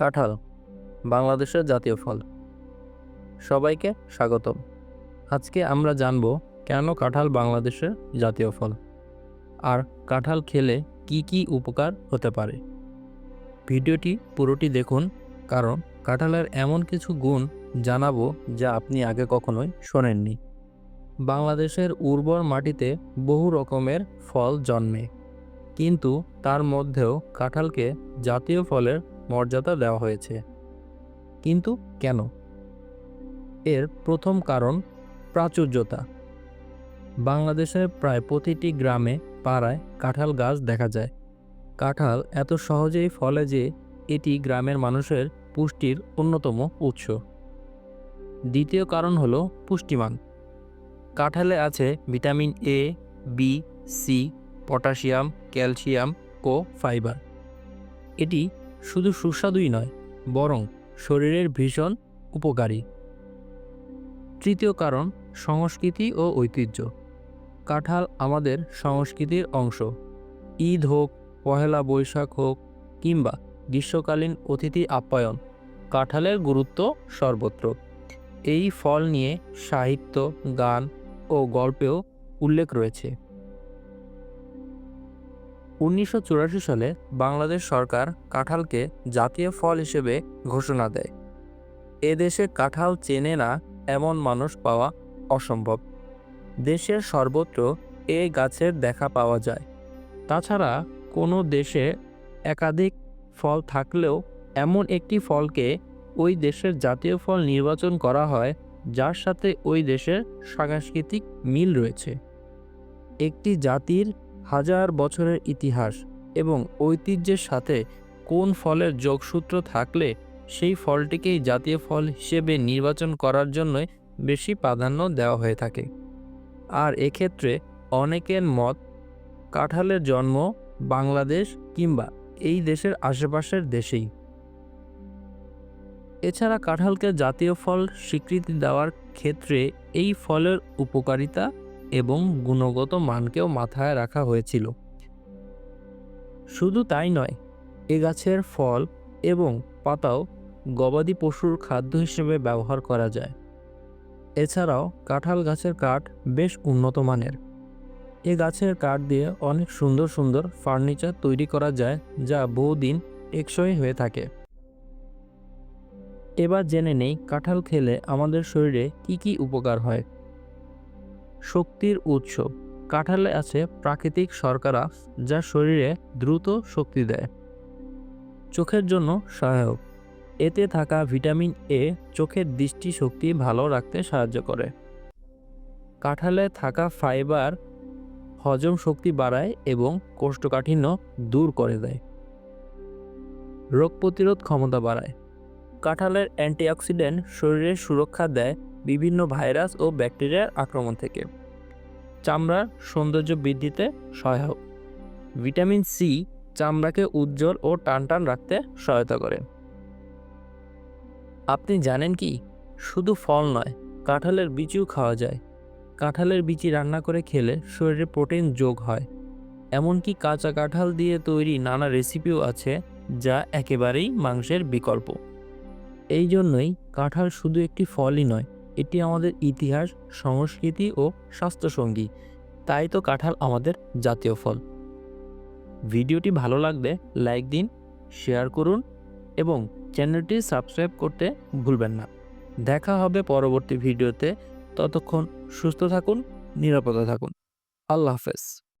কাঁঠাল, বাংলাদেশের জাতীয় ফল। সবাইকে স্বাগতম। আজকে আমরা জানব কেন কাঁঠাল বাংলাদেশের জাতীয় ফল? আর কাঁঠাল খেলে কি কি উপকার হতে পারে? ভিডিওটি পুরোটি দেখুন, কারণ কাঁঠালের এমন কিছু গুণ জানাব যা আপনি আগে কখনোই শোনেননি। বাংলাদেশের উর্বর মাটিতে বহু রকমের ফল জন্মে, কিন্তু তার মধ্যেও কাঁঠালকে জাতীয় ফলের মর্যাদা দেওয়া হয়েছে। কিন্তু কেন? এর প্রথম কারণ প্রাচুর্যতা। বাংলাদেশের প্রায় প্রতিটি গ্রামে পাড়ায় কাঁঠাল গাছ দেখা যায়। কাঁঠাল এত সহজেই ফলে যে এটি গ্রামের মানুষের পুষ্টির অন্যতম উৎস। দ্বিতীয় কারণ হলো পুষ্টিমান। কাঁঠালে আছে vitamin A B C potassium, calcium O fibre. এটি শুধু সুস্বাদুই নয়, বরং শরীরের ভীষণ উপকারী। তৃতীয় কারণ, সংস্কৃতি ও ঐতিহ্য। কাঁঠাল আমাদের সংস্কৃতির অংশ। ঈদ হোক, পহেলা বৈশাখ হোক, কিংবা গ্রীষ্মকালীন অতিথি আপ্যায়ন, কাঁঠালের গুরুত্ব সর্বত্র। এই ফল নিয়ে সাহিত্য, গান ও গল্পেও উল্লেখ রয়েছে। উনিশশো চুরাশি সালে বাংলাদেশ সরকার কাঁঠালকে জাতীয় ফল হিসেবে ঘোষণা দেয়। এদেশে কাঁঠাল চেনে না এমন মানুষ পাওয়া অসম্ভব। দেশের সর্বত্র এ গাছের দেখা পাওয়া যায়। তাছাড়া কোনো দেশে একাধিক ফল থাকলেও এমন একটি ফলকে ওই দেশের জাতীয় ফল নির্বাচন করা হয়, যার সাথে ওই দেশের সাংস্কৃতিক মিল রয়েছে। একটি জাতির হাজার বছরের ইতিহাস এবং ঐতিহ্যের সাথে কোন ফলের যোগসূত্র থাকলে সেই ফলটিকেই জাতীয় ফল হিসেবে নির্বাচন করার জন্যই বেশি প্রাধান্য দেওয়া হয়ে থাকে। আর এক্ষেত্রে অনেকের মত, কাঁঠালের জন্ম বাংলাদেশ কিংবা এই দেশের আশেপাশের দেশেই। এছাড়া কাঁঠালকে জাতীয় ফল স্বীকৃতি দেওয়ার ক্ষেত্রে এই ফলের উপকারিতা এবং গুণগত মানকেও মাথায় রাখা হয়েছিল। শুধু তাই নয়, এ গাছের ফল এবং পাতাও গবাদি পশুর খাদ্য হিসেবে ব্যবহার করা যায়। এছাড়াও কাঁঠাল গাছের কাঠ বেশ উন্নত মানের। এ গাছের কাঠ দিয়ে অনেক সুন্দর সুন্দর ফার্নিচার তৈরি করা যায়, যা বহুদিন একসই হয়ে থাকে। এবার জেনে নেই কাঁঠাল খেলে আমাদের শরীরে কি কি উপকার হয়। শক্তির উৎস। কাঁঠালে আছে প্রাকৃতিক শর্করা যা শরীরে দ্রুত শক্তি দেয়। চোখের জন্য সহায়ক। এতে থাকা ভিটামিন এ চোখের দৃষ্টিশক্তি ভালো রাখতে সাহায্য করে। কাঁঠালে থাকা ফাইবার হজম শক্তি বাড়ায় এবং কোষ্ঠকাঠিন্য দূর করে দেয়। রোগ প্রতিরোধ ক্ষমতা বাড়ায়। কাঁঠালের অ্যান্টিঅক্সিডেন্ট শরীরে সুরক্ষা দেয় বিভিন্ন ভাইরাস ও ব্যাকটেরিয়ার আক্রমণ থেকে। চামড়ার সৌন্দর্য বৃদ্ধিতে সহায়ক। ভিটামিন সি চামড়াকে উজ্জ্বল ও টানটান রাখতে সহায়তা করে। আপনি জানেন কি? শুধু ফল নয়, কাঁঠালের বিচিও খাওয়া যায়। কাঁঠালের বিচি রান্না করে খেলে শরীরে প্রোটিন যোগ হয়। এমনকি কাঁচা কাঁঠাল দিয়ে তৈরি নানা রেসিপিও আছে যা একেবারেই মাংসের বিকল্প। এই জন্যই কাঁঠাল শুধু একটি ফলই নয় এটি আমাদের ইতিহাস, সংস্কৃতি ও স্বাস্থ্যসঙ্গী। তাই তো কাঁঠাল আমাদের জাতীয় ফল। ভিডিওটি ভালো লাগলে লাইক দিন, শেয়ার করুন এবং চ্যানেলটি সাবস্ক্রাইব করতে ভুলবেন না। দেখা হবে পরবর্তী ভিডিওতে। ততক্ষণ সুস্থ থাকুন, নিরাপদে থাকুন। আল্লাহ হাফেজ।